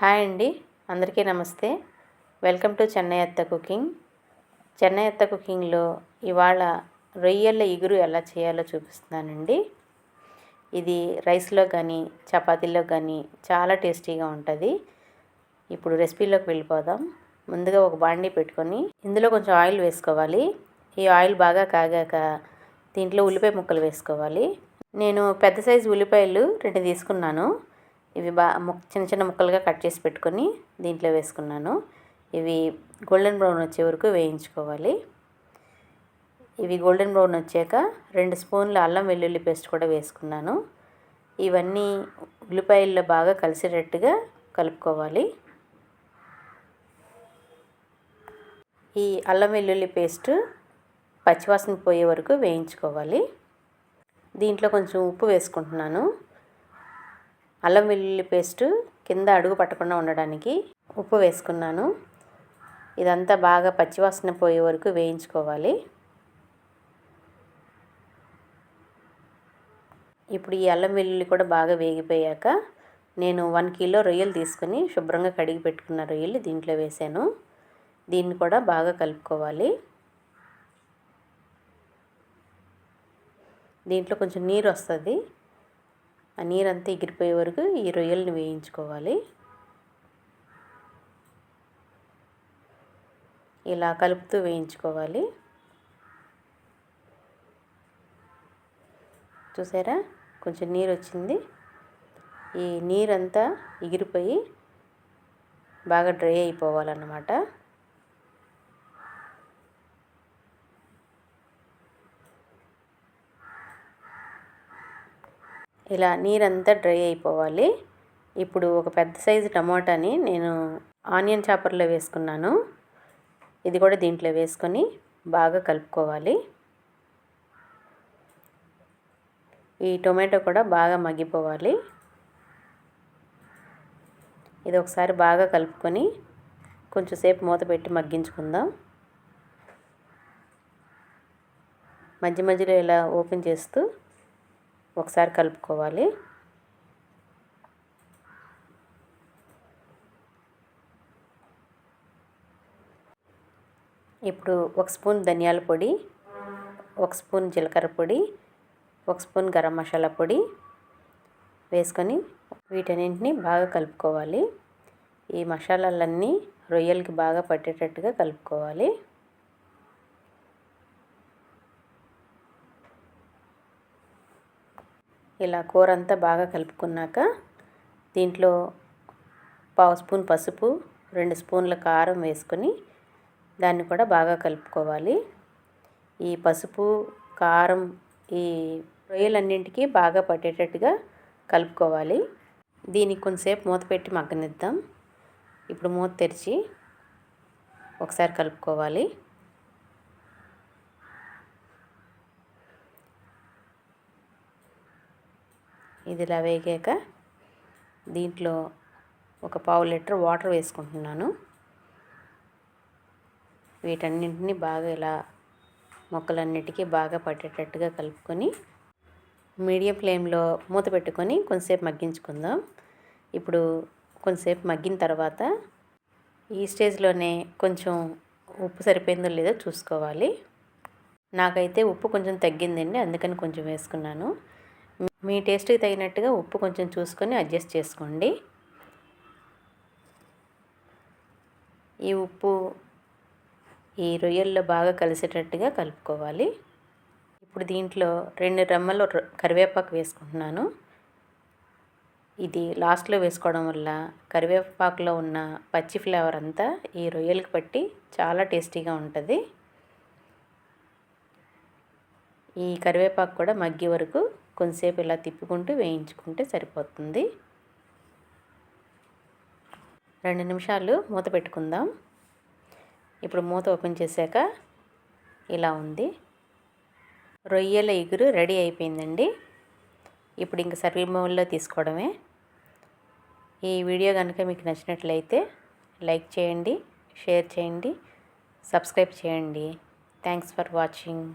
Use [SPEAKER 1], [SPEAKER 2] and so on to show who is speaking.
[SPEAKER 1] Hi అండి అందరికీ నమస్తే. వెల్కమ్ టు చెన్నై అత్త కుకింగ్. చెన్నై అత్త కుకింగ్లో ఇవాళ రొయ్యల ఇగురు ఎలా చేయాలో చూపిస్తున్నానండి. ఇది రైస్లో కానీ చపాతీలో కానీ చాలా టేస్టీగా ఉంటుంది. ఇప్పుడు రెసిపీలోకి వెళ్ళిపోదాం. ముందుగా ఒక బాండీ పెట్టుకొని ఇందులో కొంచెం ఆయిల్ వేసుకోవాలి. ఈ ఆయిల్ బాగా కాగాక దీంట్లో ఉల్లిపాయ ముక్కలు వేసుకోవాలి. నేను పెద్ద సైజు ఉల్లిపాయలు రెండు తీసుకున్నాను. ఇవి బా చిన్న చిన్న ముక్కలుగా కట్ చేసి పెట్టుకొని దీంట్లో వేసుకున్నాను. ఇవి గోల్డెన్ బ్రౌన్ వచ్చే వరకు వేయించుకోవాలి. ఇవి గోల్డెన్ బ్రౌన్ వచ్చాక రెండు స్పూన్ల అల్లం వెల్లుల్లి పేస్ట్ కూడా వేసుకున్నాను. ఇవన్నీ ఉల్లిపాయల్లో బాగా కలిసేటట్టుగా కలుపుకోవాలి. ఈ అల్లం వెల్లుల్లి పేస్ట్ పచ్చివాసన పోయే వరకు వేయించుకోవాలి. దీంట్లో కొంచెం ఉప్పు వేసుకుంటున్నాను. అల్లం వెల్లుల్లి పేస్టు కింద అడుగు పట్టకుండా ఉండడానికి ఉప్పు వేసుకున్నాను. ఇదంతా బాగా పచ్చివాసన పోయే వరకు వేయించుకోవాలి. ఇప్పుడు ఈ అల్లం వెల్లుల్లి కూడా బాగా వేగిపోయాక నేను వన్ కిలో రొయ్యలు తీసుకుని శుభ్రంగా కడిగి పెట్టుకున్న రొయ్యలు దీంట్లో వేసాను. దీన్ని కూడా బాగా కలుపుకోవాలి. దీంట్లో కొంచెం నీరు వస్తుంది. ఆ నీరంతా ఎగిరిపోయే వరకు ఈ రొయ్యల్ని వేయించుకోవాలి. ఇలా కలుపుతూ వేయించుకోవాలి. చూసారా? కొంచెం నీరు వచ్చింది ఈ నీరంతా ఎగిరిపోయి బాగా డ్రై అయిపోవాలన్నమాట. ఇలా నీరంతా డ్రై అయిపోవాలి. ఇప్పుడు ఒక పెద్ద సైజు టమాటాని నేను ఆనియన్ చాపర్లో వేసుకున్నాను. ఇది కూడా దీంట్లో వేసుకొని బాగా కలుపుకోవాలి. ఈ టొమాటో కూడా బాగా మగ్గిపోవాలి. ఇది ఒకసారి బాగా కలుపుకొని కొంచెంసేపు మూత పెట్టి మగ్గించుకుందాం. మధ్య మధ్యలో ఇలా ఓపెన్ చేస్తూ ఒకసారి కలుపుకోవాలి. ఇప్పుడు ఒక స్పూన్ ధనియాల పొడి ఒక స్పూన్ జీలకర్ర పొడి ఒక స్పూన్ గరం మసాలా పొడి వేసుకొని వీటన్నింటినీ బాగా కలుపుకోవాలి. ఈ మసాలాలన్నీ రొయ్యలకి బాగా పట్టేటట్టుగా కలుపుకోవాలి. ఇలా కూర అంతా బాగా కలుపుకున్నాక దీంట్లో పావు స్పూన్ పసుపు రెండు స్పూన్ల కారం వేసుకొని దాన్ని కూడా బాగా కలుపుకోవాలి. ఈ పసుపు కారం ఈ రొయ్యలన్నింటికి బాగా పట్టేటట్టుగా కలుపుకోవాలి. దీనికి కొంతసేపు మూత పెట్టి మగ్గనిద్దాం. ఇప్పుడు మూత తెరిచి ఒకసారి కలుపుకోవాలి. ఇది ఇలా వేగాక దీంట్లో ఒక పావు లీటర్ వాటర్ వేసుకుంటున్నాను. వీటన్నింటినీ బాగా ఇలా మొక్కలన్నిటికీ బాగా పట్టేటట్టుగా కలుపుకొని మీడియం ఫ్లేమ్లో మూత పెట్టుకొని కొంతసేపు మగ్గించుకుందాం. ఇప్పుడు కొంతసేపు మగ్గిన తర్వాత ఈ స్టేజ్లోనే కొంచెం ఉప్పు సరిపోయిందో లేదో చూసుకోవాలి. నాకైతే ఉప్పు కొంచెం తగ్గిందండి అందుకని కొంచెం వేసుకున్నాను. మీ టేస్ట్కి తగినట్టుగా ఉప్పు కొంచెం చూసుకొని అడ్జస్ట్ చేసుకోండి. ఈ ఉప్పు ఈ రొయ్యల్లో బాగా కలిసేటట్టుగా కలుపుకోవాలి. ఇప్పుడు దీంట్లో రెండు రెమ్మలు కరివేపాకు వేసుకుంటున్నాను. ఇది లాస్ట్లో వేసుకోవడం వల్ల కరివేపాకులో ఉన్న పచ్చి ఫ్లేవర్ అంతా ఈ రొయ్యలకి పట్టి చాలా టేస్టీగా ఉంటుంది. ఈ కరివేపాకు కూడా మగ్గి వరకు కొంతసేపు ఇలా తిప్పుకుంటూ వేయించుకుంటే సరిపోతుంది. రెండు నిమిషాలు మూత పెట్టుకుందాం. ఇప్పుడు మూత ఓపెన్ చేశాక ఇలా ఉంది. రొయ్యల ఎగురు రెడీ అయిపోయిందండి. ఇప్పుడు ఇంక సర్వింగ్ బౌల్లో తీసుకోవడమే. ఈ వీడియో కనుక మీకు నచ్చినట్లయితే లైక్ చేయండి షేర్ చేయండి సబ్స్క్రైబ్ చేయండి. Thanks for watching.